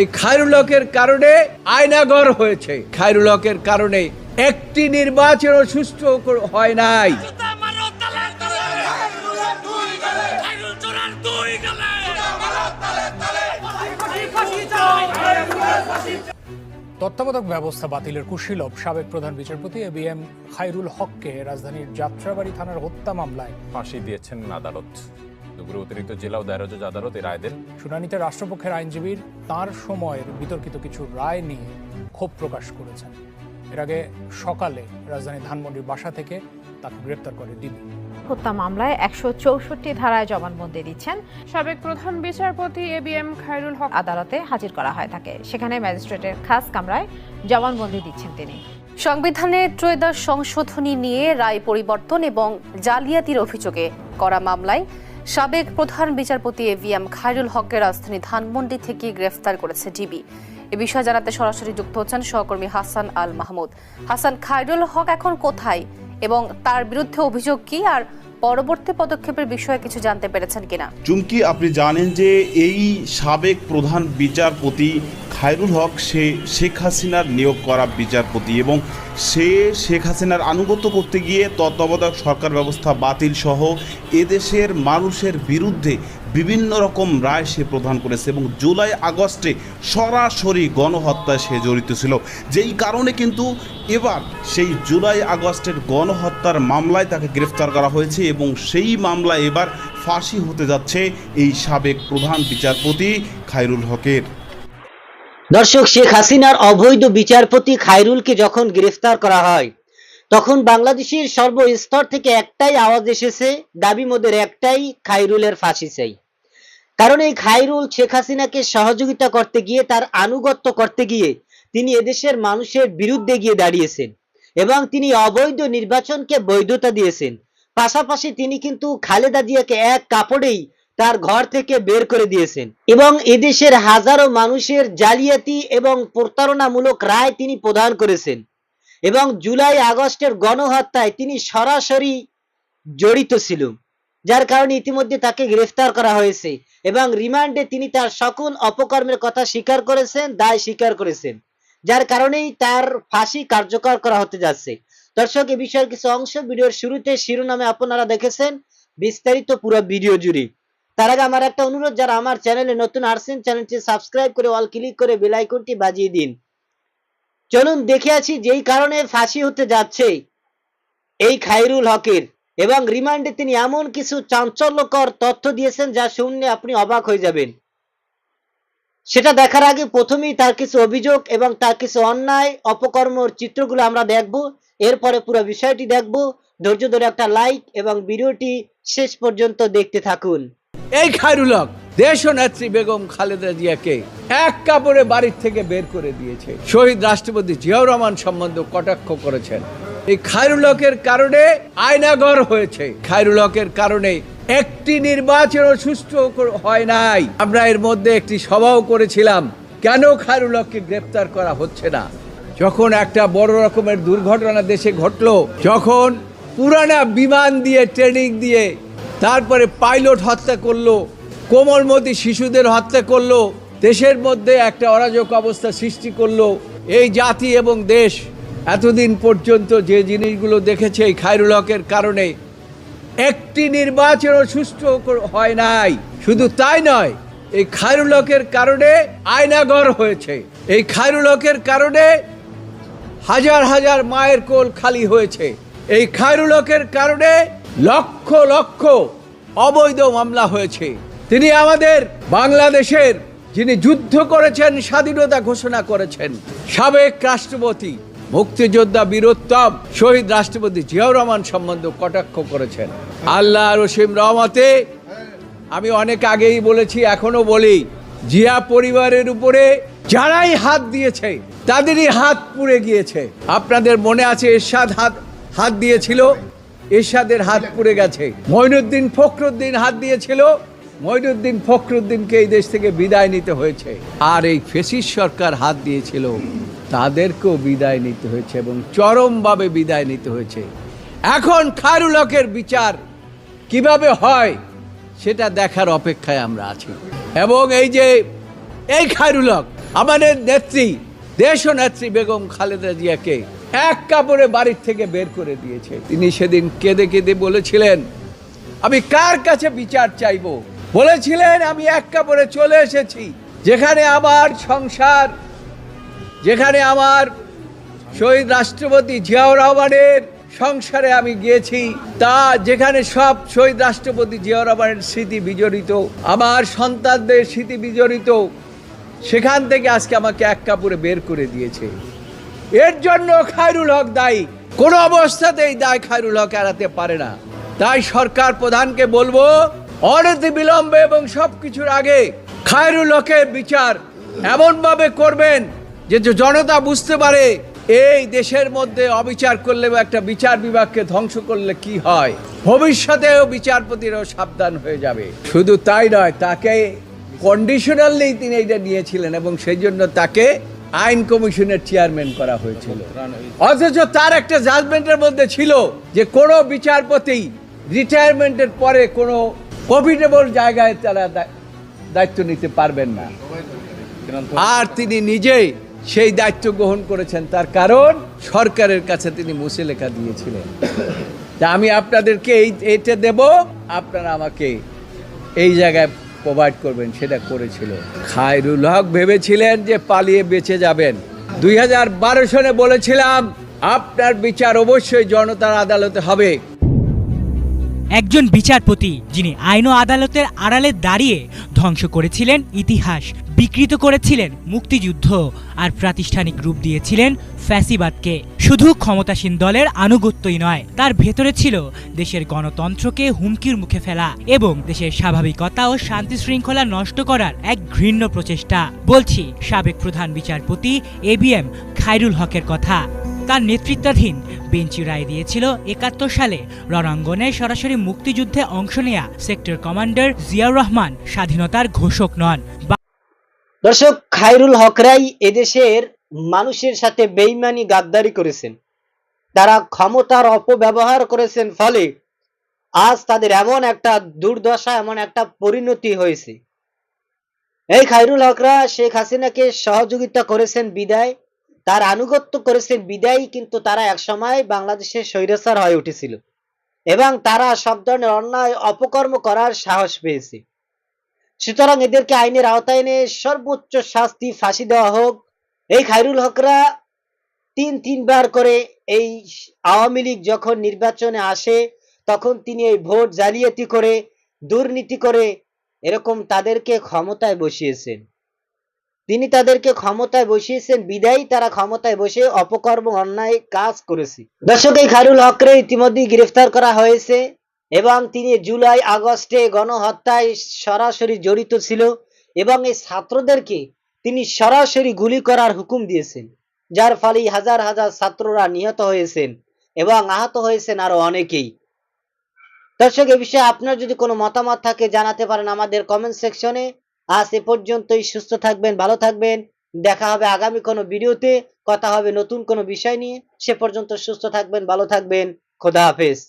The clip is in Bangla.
এই খায়রুলকের কারণে আয়নাগর হয়েছে। খায়রুলকের কারণে একটি নির্বাচনও সুষ্ঠু হয় নাই। খাইরুল তত্ত্বাবধায়ক ব্যবস্থা বাতিলের কুশীলভ সাবেক প্রধান বিচারপতি এ বি এম খায়রুল হককে রাজধানীর যাত্রাবাড়ি থানার হত্যা মামলায় ফাঁসি দিয়েছেন আদালত। দুপুরে অতিরিক্ত জেলা ও দায়রা জজ আদালত এই রায়দের শুনানিতে রাষ্ট্রপক্ষের আইনজীবীর তার সময়ের বিতর্কিত কিছু রায় নিয়ে ক্ষোভ প্রকাশ করেছেন। এর আগে সকালে রাজধানী ধানমন্ডির বাসা থেকে তাকে গ্রেপ্তার করে ডিবি হত্যা মামলায় একশো চৌষট্টি ধারায় জবানবন্দি দিচ্ছেন সাবেক প্রধান বিচারপতি A B M Khairul Haque. আদালতে হাজির করা হয় তাকে। সেখানে ম্যাজিস্ট্রেটের খাস কামরায় জবানবন্দি দিচ্ছেন তিনি। সংবিধানে ত্রয়োদশ সংশোধনী নিয়ে রায় পরিবর্তন এবং জালিয়াতির অভিযোগে করা মামলায় সাবেক প্রধান বিচারপতি এভিএম খায়রুল হকের রাজধানী ধানমন্ডি থেকে গ্রেফতার করেছে ডিবি। এ বিষয়ে জানাতে সরাসরি যুক্ত হচ্ছেন সহকর্মী হাসান আল মাহমুদ। হাসান, খায়রুল হক এখন কোথায় এবং তার বিরুদ্ধে অভিযোগ কি? আর পরবর্তী পদক্ষেপের বিষয়ে কিছু জানতে পেরেছেন কিনা? চুমকি, আপনি জানেন যে এই সাবেক প্রধান বিচারপতি খায়রুল হক, সে শেখ হাসিনার নিয়োগ করা বিচারপতি এবং সে শেখ হাসিনার আনুগত্য করতে গিয়ে তত্ত্বাবধায়ক সরকার ব্যবস্থা বাতিল সহ এদেশের মানুষের বিরুদ্ধে বিভিন্ন রকম রায় সে প্রদান করেছে এবং জুলাই আগস্টে সরাসরি গণহত্যায় সে জড়িত ছিল। যেই কারণে কিন্তু এবার সেই জুলাই আগস্টের গণহত্যার মামলায় তাকে গ্রেফতার করা হয়েছে এবং সেই মামলায় এবার ফাঁসি হতে যাচ্ছে এই সাবেক প্রধান বিচারপতি খায়রুল হকের। দর্শক, শেখ হাসিনার অবৈধ বিচারপতি খায়রুলকে যখন গ্রেফতার করা হয়, তখন বাংলাদেশের সর্বস্তর থেকে একটাই আওয়াজ এসেছে, দাবি মোদের একটাই, খায়রুলের ফাঁসি চাই। কারণ এই খায়রুল শেখ হাসিনাকে সহযোগিতা করতে গিয়ে, তার আনুগত্য করতে গিয়ে, তিনি এদেশের মানুষের বিরুদ্ধে গিয়ে দাঁড়িয়েছেন। এবং তিনি অবৈধ নির্বাচনকে বৈধতা দিয়েছেন। পাশাপাশি তিনি কিন্তু খালেদা জিয়াকে এক কাপড়েই তার ঘর থেকে বের করে দিয়েছেন। এবং এদেশের হাজারো মানুষের জালিয়াতি এবং প্রতারণামূলক রায় তিনি প্রদান করেছেন। এবং জুলাই আগস্টের গণহত্যায় তিনি সরাসরি জড়িত ছিল যার কারণে ইতিমধ্যে তাকে গ্রেফতার করা হয়েছে। এবং রিমান্ডে তিনি তার সকল অপকর্মের কথা স্বীকার করেছেন, দায় স্বীকার করেছেন। যার কারণেই তার ফাঁসি কার্যকর করা হতে যাচ্ছে। দর্শক, এ বিষয়ের কিছু অংশ ভিডিওর শুরুতে শিরোনামে আপনারা দেখেছেন, বিস্তারিত পুরো ভিডিও জুড়ে। তার আগে আমার একটা অনুরোধ, যারা আমার চ্যানেলে নতুন আসছেন, চ্যানেলটি সাবস্ক্রাইব করে অল ক্লিক করে বেল আইকনটি বাজিয়ে দিন। চলুন দেখে আছি যেই কারণে ফাঁসি হতে যাচ্ছে এই খাইরুল হকের। এবং রিমান্ডে তিনি এমন কিছু চাঞ্চল্যকর তথ্য দিয়েছেন যা শুনলে আপনি অবাক হয়ে যাবেন। সেটা দেখার আগে প্রথমেই তার কিছু অভিযোগ এবং তার কিছু অন্যায় অপকর্মর চিত্রগুলো আমরা দেখব। এরপরে পুরো বিষয়টি দেখব। ধৈর্য ধরে একটা লাইক এবং ভিডিওটি শেষ পর্যন্ত দেখতে থাকুন। এই খায়রুলক দেশ নেত্রী বেগম খালেদা জিয়াকে এক কাপড়ে বাড়ির থেকে বের করে দিয়েছে। শহীদ রাষ্ট্রপতি জিয়াউর রহমান সম্বন্ধে কটাক্ষ করেছেন। এই খায়রুলকের কারণে আয়নাগর হয়েছে। খায়রুলকের কারণে একটি নির্বাচনও সুষ্ঠু হয় নাই। আমরা এর মধ্যে একটি সভাও করেছিলাম। কেন খায়রুলককে গ্রেপ্তার করা হচ্ছে না? যখন একটা বড় রকমের দুর্ঘটনা দেশে ঘটলো, যখন পুরানা বিমান দিয়ে ট্রেনিং দিয়ে তারপরে পাইলট হত্যা করল, কোমলমতি শিশুদের হত্যা করল, দেশের মধ্যে একটা অরাজক অবস্থা সৃষ্টি করল, এই জাতি এবং দেশ এতদিন পর্যন্ত যে জিনিসগুলো দেখেছে এই খায়রুল হকের কারণে একটি নির্বাচনও সুষ্ঠু হয় নাই। শুধু তাই নয়, এই খায়রুল হকের কারণে আয়নাগর হয়েছে। এই খায়রুল হকের কারণে হাজার হাজার মায়ের কোল খালি হয়েছে। এই খায়রুল হকের কারণে লক্ষ লক্ষ অবৈধ মামলা হয়েছে। তিনি আমাদের বাংলাদেশের যিনি যুদ্ধ করেছেন, স্বাধীনতা ঘোষণা করেছেন, সাবেক রাষ্ট্রপতি মুক্তিযোদ্ধা বীরোত্তম শহীদ রাষ্ট্রপতি জিয়াউর রহমান সম্বন্ধে কটাক্ষ করেছেন। আল্লাহ রসিম রহমতে আমি অনেক আগেই বলেছি এখনও বলি, জিয়া পরিবারের উপরে যারাই হাত দিয়েছে, তাদেরই হাত পুড়ে গিয়েছে। আপনাদের মনে আছে এরশাদ হাত হাত দিয়েছিল? এরশাদের হাত পুড়ে গেছে। মঈনুদ্দিন ফখরুদ্দিন হাত দিয়েছিল? মঈনুদ্দিন ফখরুদ্দিনকে এই দেশ থেকে বিদায় নিতে হয়েছে। আর এই ফেসিস সরকার হাত দিয়েছিল। তাদেরকেও বিদায় নিতে হয়েছে এবং চরমভাবে বিদায় নিতে হয়েছে। এখন খায়রুল হকের বিচার কীভাবে হয় সেটা দেখার অপেক্ষায় আমরা আছি। এবং এই যে, এই খায়রুল হক আমাদের নেত্রী দেশ নেত্রী বেগম খালেদা জিয়াকে এক কাপড়ে বাড়ির থেকে বের করে দিয়েছে। তিনি সেদিন কেঁদে কেঁদে বলেছিলেন, আমি কার কাছে বিচার চাইব? বলেছিলেন, আমি এক কাপড়ে চলে এসেছি, যেখানে আমার সংসার যেখানে আমার শহীদ রাষ্ট্রপতি জিয়াউর রহমানের সংসারে আমি গিয়েছি, তা যেখানে সব শহীদ রাষ্ট্রপতি জিয়াউর রহমানের স্মৃতি বিজড়িত, আমার সন্তানদের স্মৃতি বিজড়িত, সেখান থেকে আজকে আমাকে এক কাপড়ে বের করে দিয়েছে। এর জন্য খায়রুল হক দায়ী। কোনো অবস্থাতেই দায় খায়রুল হক এড়াতে পারে না। তাই সরকার প্রধানকে বলব, অনতি বিলম্বে এবং সব কিছুর আগে খায়রুল হকের বিচার এমনভাবে করবেন যে জনতা বুঝতে পারে এই দেশের মধ্যে অবিচার করলে বা একটা বিচার বিভাগকে ধ্বংস করলে কি হয়? ভবিষ্যতেও বিচারপতিরাও সাবধান হয়ে যাবে। শুধু তাই নয়, তাকে কন্ডিশনালি তিনি এটা নিয়েছিলেন এবং সেই জন্য তাকে আইন কমিশনের চেয়ারম্যান করা হয়েছিল। অথচ তার একটা জাজমেন্টের মধ্যে ছিল যে কোনো বিচারপতি রিটায়ারমেন্টের পরে কোনো প্রফিটেবল জায়গায় তারা দায়িত্ব নিতে পারবেন না। আর তিনি নিজেই সেই দায়িত্ব গ্রহণ করেছেন তার কারণ সরকারের কাছে তিনি মুছে লেখা দিয়েছিলেন। তা আমি আপনাদেরকে এই এটা দেব, আপনারা আমাকে এই জায়গায় প্রোভাইড করবেন, সেটা করেছিল। খায়রুল হক ভেবেছিলেন যে পালিয়ে বেঁচে যাবেন। দুই হাজার বারো সনে বলেছিলাম, আপনার বিচার অবশ্যই জনতার আদালতে হবে। একজন বিচারপতি যিনি আইন আদালতের আড়ালে দাঁড়িয়ে ধ্বংস করেছিলেন ইতিহাস, বিকৃত করেছিলেন মুক্তিযুদ্ধ আর প্রাতিষ্ঠানিক রূপ দিয়েছিলেন ফ্যাসিবাদকে। শুধু ক্ষমতাসীন দলের আনুগত্যই নয়, তার ভেতরে ছিল দেশের গণতন্ত্রকে হুমকির মুখে ফেলা এবং দেশের স্বাভাবিকতা ও শান্তি শৃঙ্খলা নষ্ট করার এক ঘৃণ্য প্রচেষ্টা। বলছি, সাবেক প্রধান বিচারপতি এ বি এম খায়রুল হকের কথা। তার নেতৃত্বাধীন বেঞ্চি রায় দিয়েছিল একাত্তর সালে। রণাঙ্গনে সরাসরি মুক্তিযুদ্ধে অংশ নেয়া সেক্টর কমান্ডার জিয়াউর রহমান স্বাধীনতার ঘোষক নন। দর্শক, খায়রুল হকরাই এদেশের মানুষের সাথে বেইমানি গাদ্দারি করেছেন। তারা ক্ষমতার অপব্যবহার করেছেন ফলে আজ তাদের এমন একটা দুর্দশা, এমন একটা পরিণতি হয়েছে। এই খায়রুল হকরা শেখ হাসিনাকে সহযোগিতা করেছেন বিদায়। তার আনুগত্য করেছেন বিদায়, কিন্তু তারা একসময় বাংলাদেশের স্বৈরাচার হয়ে উঠেছিল এবং তারা সব ধরনের অন্যায়, অপকর্ম করার সাহস পেয়েছে। সুতরাং এদেরকে আইনের আওতায় এনে সর্বোচ্চ শাস্তি, ফাঁসি দেওয়া হোক। এই খাইরুল হকরা তিন, তিনবার করে এই আওয়ামী লীগ যখন নির্বাচনে আসে, তখন তিনি এই ভোট জালিয়াতি করে, দুর্নীতি করে এরকম তাদেরকে ক্ষমতায় বসিয়েছেন। তিনি তাদেরকে ক্ষমতায় বসিয়েছেন বিদায়ী তারা ক্ষমতায় বসে অপকর্ম, অন্যায় কাজ করেছে। দর্শক, এই খায়রুল হকরে ইতিমধ্যেই গ্রেফতার করা হয়েছে এবং তিনি জুলাই আগস্টে গণহত্যায় সরাসরি জড়িত ছিল এবং এই ছাত্রদেরকে তিনি সরাসরি গুলি করার হুকুম দিয়েছেন, যার ফলে হাজার হাজার ছাত্ররা নিহত হয়েছেন এবং আহত হয়েছেন আরও অনেকেই। দর্শক, এ বিষয়ে আপনার যদি কোনো মতামত থাকে জানাতে পারেন আমাদের কমেন্ট সেকশনে আজ এ পর্যন্তই, সুস্থ থাকবেন, ভালো থাকবেন। দেখা হবে আগামী কোনো ভিডিওতে। কথা হবে নতুন কোনো বিষয় নিয়ে। সে পর্যন্ত সুস্থ থাকবেন, ভালো থাকবেন। খোদা হাফেজ।